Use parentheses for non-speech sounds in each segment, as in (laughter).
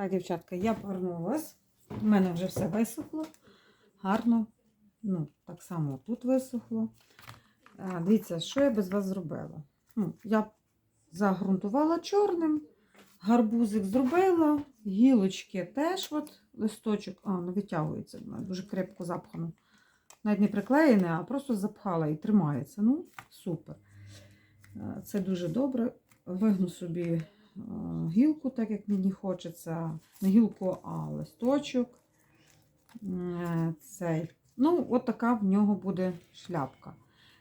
Так, дівчатка, я повернулась. У мене вже все висохло. Гарно. Ну, так само тут висохло. А, дивіться, що я без вас зробила. Ну, я загрунтувала чорним, гарбузик зробила, гілочки теж от листочок, а, ну витягується, дуже крепко запхано. Навіть не приклеєне, а просто запхала і тримається. Ну, супер. Це дуже добре. Вигну собі гілку, так як мені хочеться. Не гілку, а листочок. Е, Цей. Ну, от така в нього буде шляпка.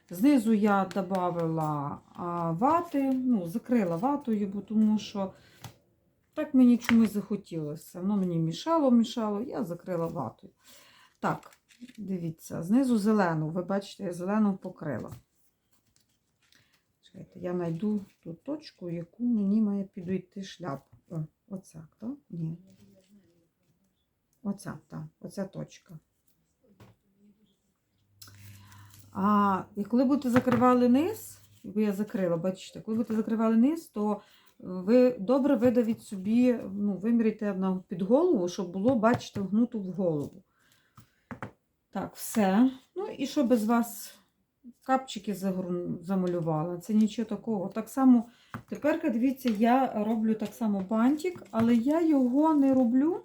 Знизу я додала вати, ну, закрила ватою, бо тому що так мені чомусь захотілося. Воно мені мішало, мішало, я закрила ватою. Так, дивіться, знизу зелену, ви бачите, я зелену покрила. Чекайте, я знайду ту точку, яку мені має підійти шляпа. Оця, так? Ні. Оця, так, оця точка. А і коли будете закривали низ, бо я закрила, бачите, коли будете закривали низ, то ви добре видавіть собі, ну, виміряйте під голову, щоб було, бачите, вгнуто в голову. Так, все. Ну і що без вас капчики замалювала. Це нічого такого. Так само, тепер, дивіться, я роблю так само бантик, але я його не роблю.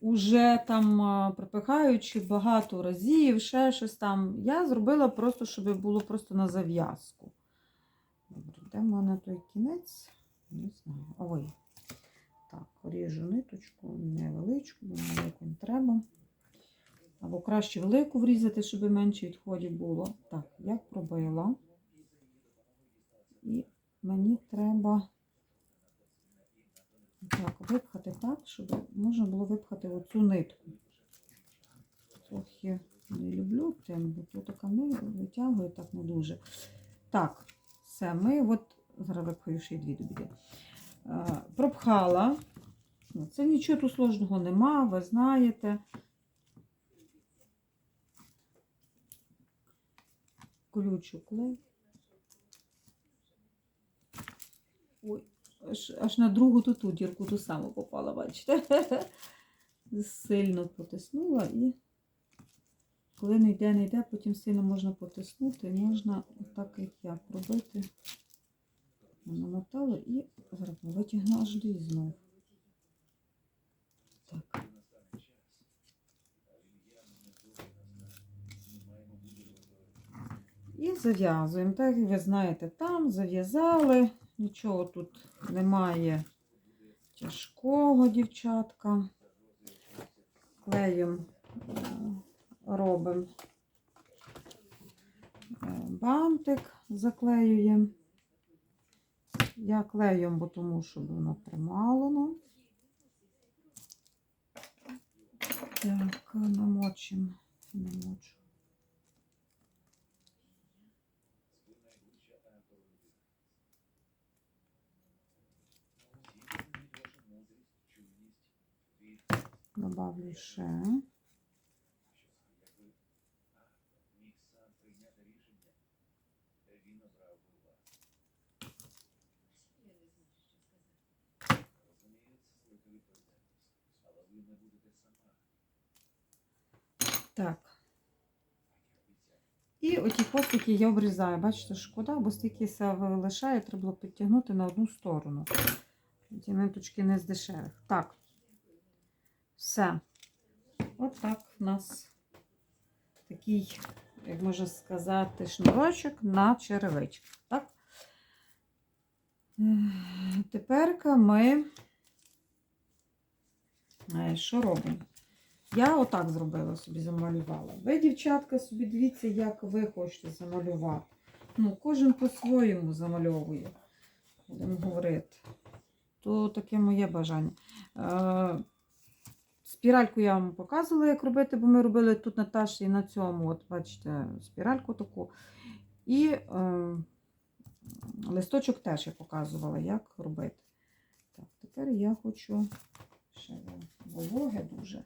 Уже там а, припихаючи багато разів, ще щось там. Я зробила просто, щоб було просто на зав'язку. Добре, де в мене той кінець? Не знаю. Ой. Так, ріжу ниточку, невеличку, бо велику не треба. Або краще велику врізати, щоб менше відходів було. Так, я пробила. І мені треба так, випхати так, щоб можна було випхати оцю нитку. Трохи не люблю прям, бо тут така не витягує так не дуже. Так, все, ми от, зараз випхаю ще дві добіди. Е, пропхала. Це нічого тут сложного нема, ви знаєте. Ключу клей. Ой, аж, аж на другу ту ту дірку ту саму попала, бачите? (laughs) Сильно потиснула і коли не йде, не йде, потім сильно можна потиснути, можна отак, як я, пробити. Намотала і зараз витягну аж до знов. Так. І зав'язуємо. Так, як ви знаєте, там зав'язали. Нічого тут немає тяжкого, дівчатка. Клеєм е, робимо е, бантик, заклеюємо. Я клеєм, бо тому, щоб воно тримало. ну. Так, намочимо, намочу. Добавлю ще. Так. І оті хвостики я обрізаю. Бачите, шкода, бо стільки лишає, треба було підтягнути на одну сторону. Ті ниточки не з дешевих. Так. Все. От так у нас такий, як можна сказати, шнурочок на черевичку. Так? Тепер ми е, що робимо? Я отак зробила собі, замалювала. Ви, дівчатка, собі дивіться, як ви хочете замалювати. Ну, кожен по-своєму замальовує, будемо говорити. То таке моє бажання. Спіральку я вам показувала, як робити, бо ми робили тут на таші і на цьому, от бачите, спіральку таку. І е, листочок теж я показувала, як робити. Так, тепер я хочу ще вологе дуже.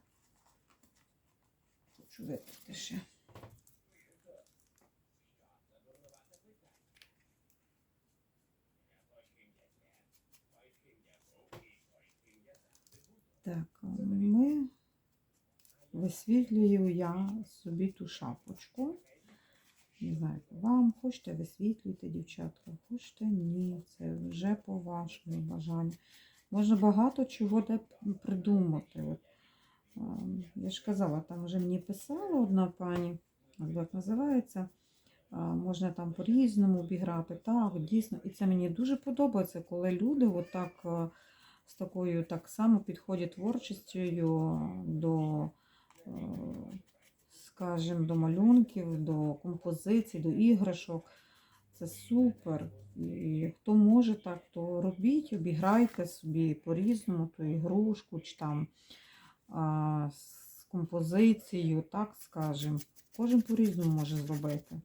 Хочу витерти ще. Так, ми висвітлюю я собі ту шапочку. Не знаю, вам хочете висвітлюйте, дівчатка, хочете ні. Це вже по вашому бажанню. Можна багато чого де придумати. От, я ж казала, там вже мені писала одна пані, як називається. Можна там по-різному обіграти. Так, дійсно. І це мені дуже подобається, коли люди отак е, з такою так само підходять творчістю до, е, скажімо, до малюнків, до композицій, до іграшок. Це супер. І хто може так, то робіть, обіграйте собі по-різному ту ігрушку чи там а, з композицією, так скажемо. Кожен по-різному може зробити.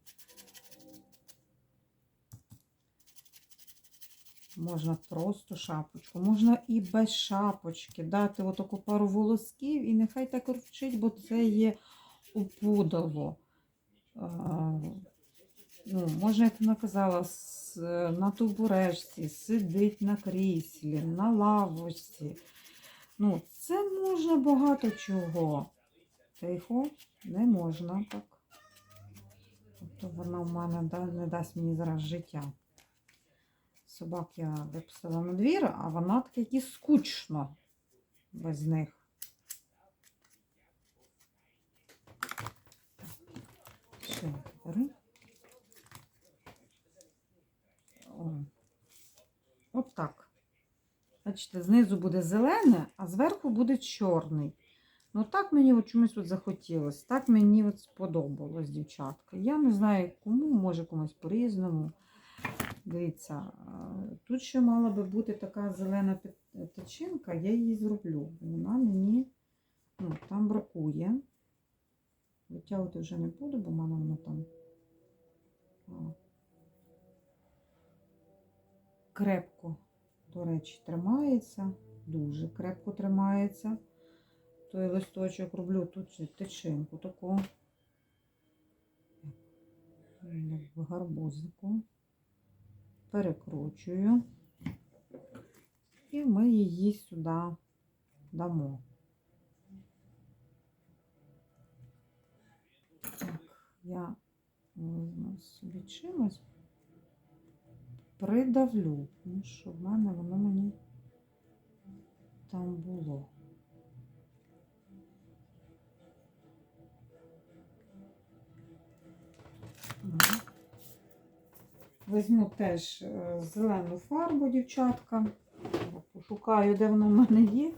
Можна просто шапочку, можна і без шапочки дати отаку пару волосків, і нехай так рвчить, бо це є опудало. Ну, можна, як вона казала, на тубурежці, сидить на кріслі, на лавочці. Ну, це можна багато чого. Тихо, не можна так. Тобто вона в мене не дасть мені зараз життя. Собак я випустила на двір, а вона таке і скучно без них. Я беру? От так. Бачите, знизу буде зелене, а зверху буде чорний. Ну так мені от чомусь от захотілося. Так мені от сподобалось, дівчатка. Я не знаю кому, може комусь по-різному. Дивіться, тут ще мала би бути така зелена течінка, я її зроблю. Вона мені ну, там бракує. Витягувати вже не буду, бо в воно там. крепко, до речі, тримається, дуже крепко тримається. Той листочок роблю тут ще тичинку таку, як в гарбузику, перекручую, і ми її сюди дамо. Так, я візьму собі чимось придавлю, тому що в мене воно мені там було. Візьму теж е, зелену фарбу, дівчатка. Пошукаю, де вона в мене є.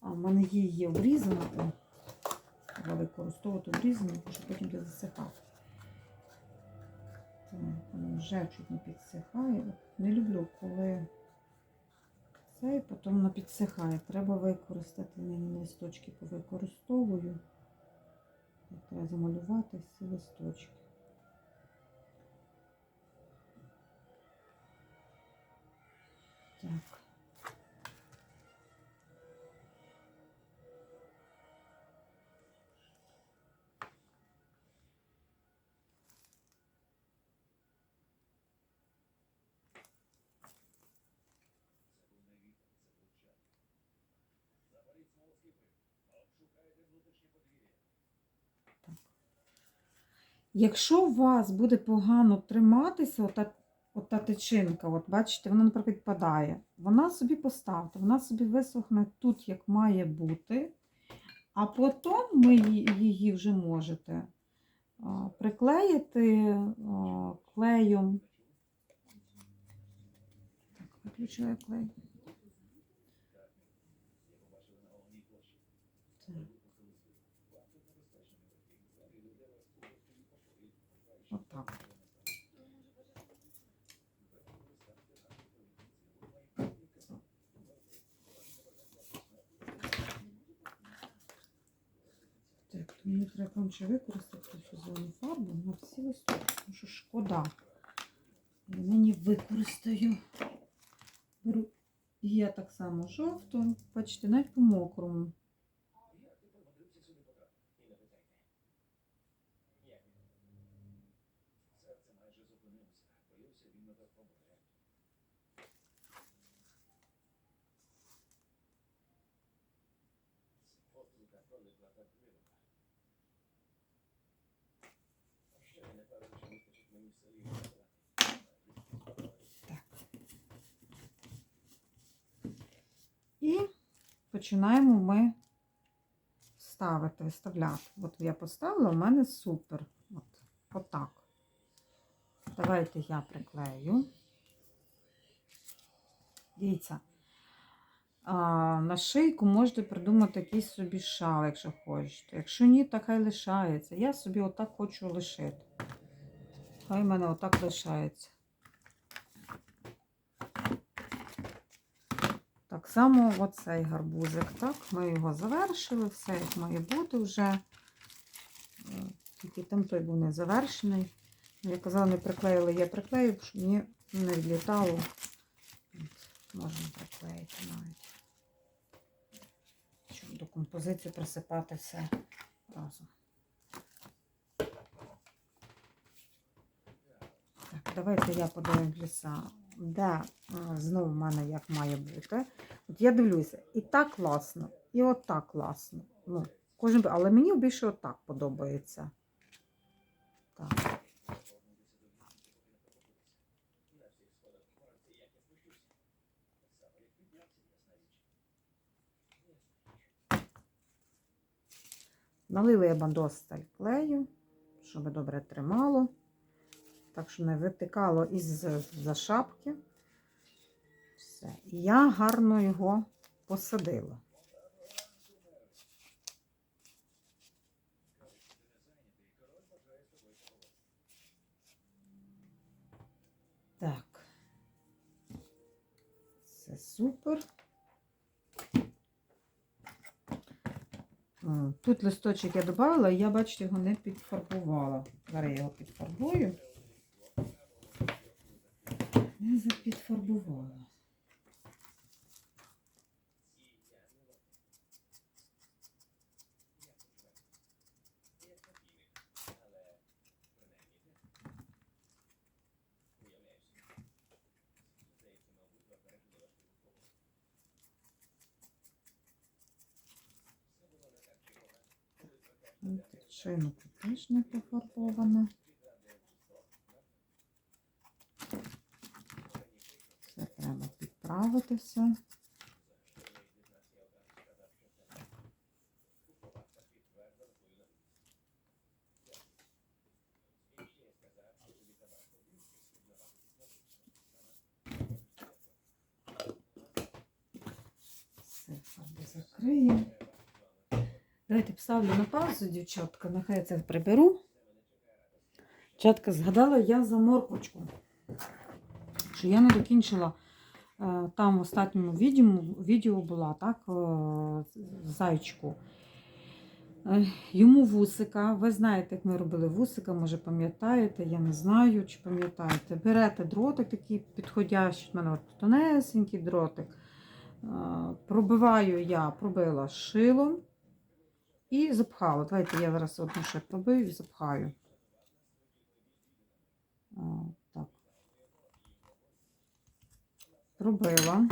А в мене її є обрізана. Треба використовувати обрізану, тому що потім буде засихати. Воно вже чуть не підсихає. Не люблю, коли це потім воно підсихає. Треба використати нині листочки повикористовую. Треба замалювати всі листочки. Так. Якщо у вас буде погано триматися, ота, тичинка, от бачите, вона, наприклад, підпадає, вона собі поставте, вона собі висохне тут, як має бути, а потім ми її, вже можете приклеїти клеєм. Так, виключаю клей. Так. Отак. Так, то мені треба ще використати цю зелену фарбу на всі листочки, тому що шкода. Я нині використаю. Беру я так само жовту, бачите, навіть по мокрому. І починаємо ми ставити, виставляти. От я поставила, у мене супер. От, отак. Давайте я приклею. Дивіться. А, на шийку можете придумати якийсь собі шал, якщо хочете. Якщо ні, так хай лишається. Я собі отак хочу лишити. Хай в мене отак лишається. Так само оцей гарбузик. Так, ми його завершили, все як має бути вже. Тільки там той був не завершений. Я казала, не приклеїли, я приклею, щоб мені не відлітало. Можна приклеїти навіть. Щоб до композиції присипати все разом. Так, давайте я подивлюся, де знову в мене як має бути. От я дивлюся, і так класно, і от так класно. Ну, кожен, але мені більше отак подобається. Так. Налила я бандосталь клею, щоб добре тримало. Так що не витикало із за шапки. Все. І я гарно його посадила. Так. Це супер. Тут листочок я додала, і я, бачите, його не підфарбувала. Зараз я його підфарбую. Не запідфарбувала. Шину теж не пофарбована. Це треба підправити все. Давайте поставлю на паузу, дівчатка, нехай я це приберу. Дівчатка, згадала я за морквочку, що я не докінчила там в останньому відео, відео була, так, е, зайчику. Е, Йому вусика, ви знаєте, як ми робили вусика, може пам'ятаєте, я не знаю, чи пам'ятаєте. Берете дротик такий підходящий, в мене от тонесенький дротик. Е, Пробиваю я, пробила шилом. І запхала. Давайте я зараз одну ще пробию і запхаю. Так. Пробила.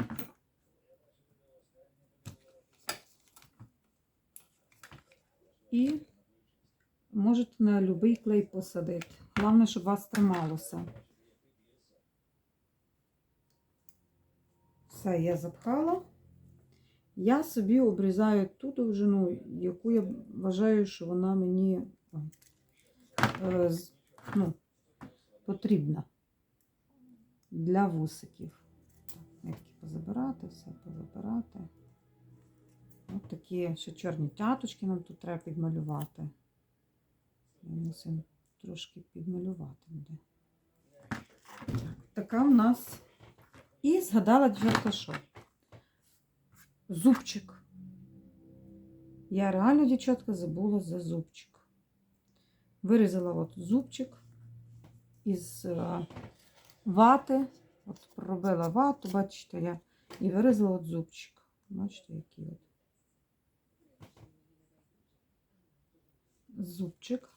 І можете на будь-який клей посадити. Головне, щоб вас трималося. Все, я запхала. Я собі обрізаю ту довжину, яку я вважаю, що вона мені е, ну, потрібна для вусиків. Нитки позабирати, все позабирати. Ось такі ще чорні тяточки нам тут треба підмалювати. Я мусимо трошки підмалювати буде. Так, така в нас. І згадала дівчатка, що зубчик. Я реально, дівчатка, забула за зубчик. Вирізала от зубчик із е, вати. От проробила вату, бачите, я і вирізала от зубчик. Бачите, який от. Зубчик.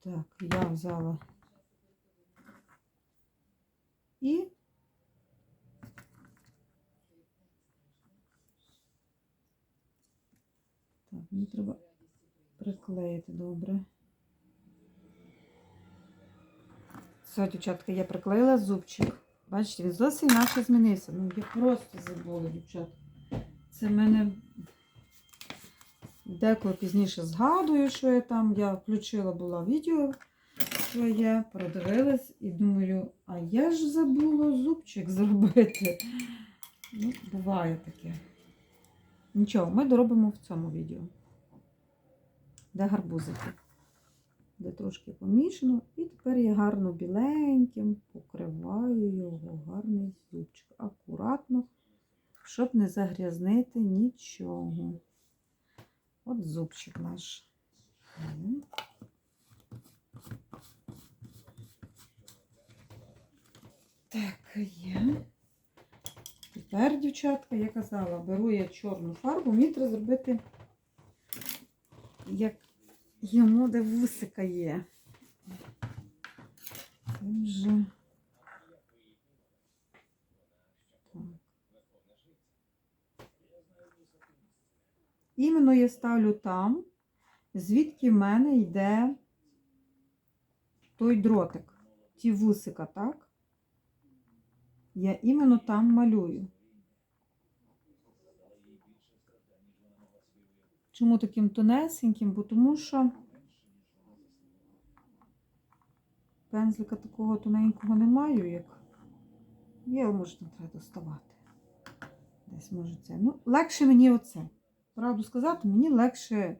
Так, я взяла і Мені треба приклеїти добре. Все, дівчатка, я приклеїла зубчик. Бачите, він зовсім інакше змінився. Ну, я просто забула, дівчат. Це в мене деколи пізніше згадую, що я там. Я включила була відео своє, продивилась і думаю, а я ж забула зубчик зробити. Ну, буває таке. Нічого, ми доробимо в цьому відео. Де гарбузики. Де трошки помішано. І тепер я гарно біленьким покриваю його гарний зубчик. Акуратно, щоб не загрязнити нічого. От зубчик наш. Так, є. Тепер, дівчатка, я казала, беру я чорну фарбу, мені треба зробити, як йому де вусика є. Це вже. Іменно я ставлю там, звідки в мене йде той дротик, ті вусика, так? Я іменно там малюю. Чому таким тонесеньким? Бо тому що пензлика такого тоненького не маю, як є, але може там треба доставати. Десь може це. Ну, легше мені оце. Правду сказати, мені легше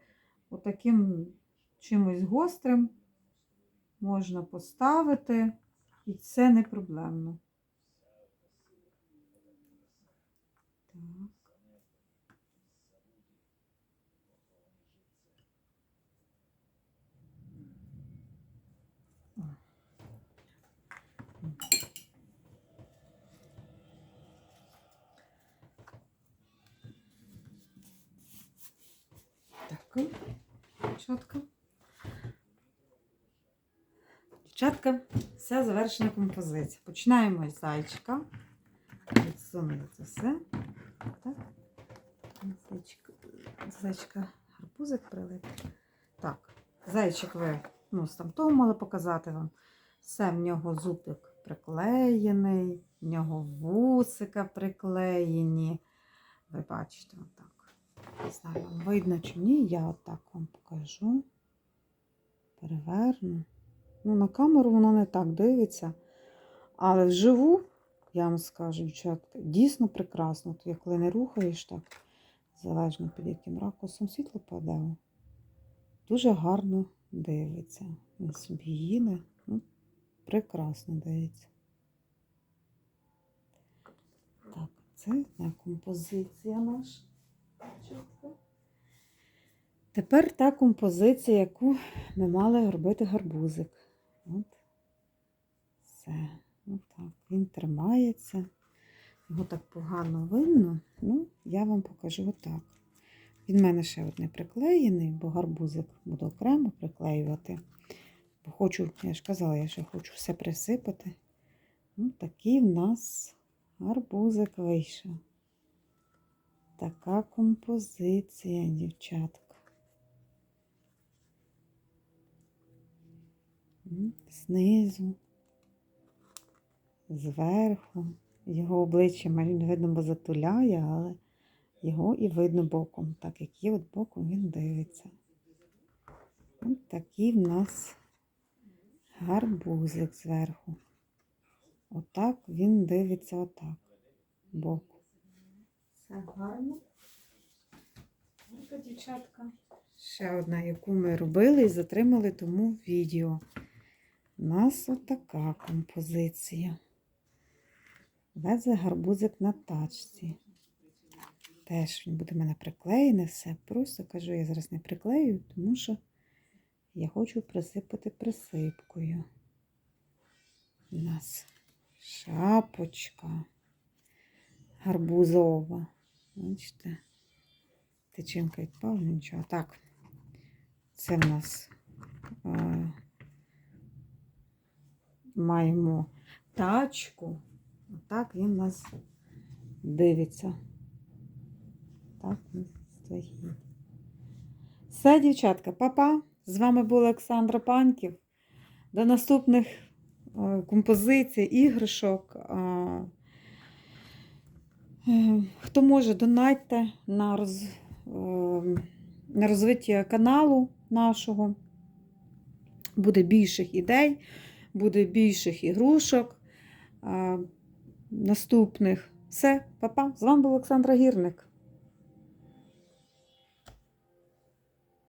отаким чимось гострим можна поставити, і це не проблемно. Так. О. Так, дівчатка. Дівчатка, вся завершена композиція. Починаємо з зайчика. Відсунули це все. Так. Зайчик, зайчика гарбузик прилип. Так, зайчик ви, ну, з того мала показати вам. Все, в нього зубик приклеєний, в нього вусика приклеєні. Ви бачите, отак. Знаю, видно чи ні, я отак вам покажу. Переверну. Ну, на камеру воно не так дивиться. Але вживу, я вам скажу, дівчатка, дійсно прекрасно. То, коли не рухаєш так, залежно під яким ракурсом світло падає, дуже гарно дивиться. Він собі їде. Ну, прекрасно дивиться. Так, це композиція наша. Тепер та композиція, яку ми мали робити гарбузик. От. Все. Отак. Він тримається. Його так погано видно. Ну, я вам покажу отак. Він в мене ще не приклеєний, бо гарбузик буду окремо приклеювати. Бо хочу, я ж казала, я ще хочу все присипати. Ну, такий в нас гарбузик вийшов. Така композиція, дівчатка. Знизу, зверху. Його обличчя малюнок видно, бо затуляє, але його і видно боком. Так як є, от боком він дивиться. Ось такий в нас гарбузик зверху. Отак він дивиться отак. Боку. Все гарно. Гарно, дівчатка. Ще одна, яку ми робили і затримали тому відео. У нас отака композиція. Везе гарбузик на тачці. Теж він буде в мене приклеєне все. Просто кажу, я зараз не приклею, тому що я хочу присипати присипкою. У нас шапочка гарбузова. Бачите? Тичинка відпала, нічого. Так, це в нас е, маємо тачку. Отак він нас дивиться. Так він стоїть. Все, дівчатка, па-па. З вами була Олександра Паньків. До наступних е, композицій, іграшок. Хто може, донайте на, роз, е, на розвиття каналу нашого. Буде більших ідей, буде більших ігрушок е, наступних. Все, па-па. З вами була Олександра Гірник.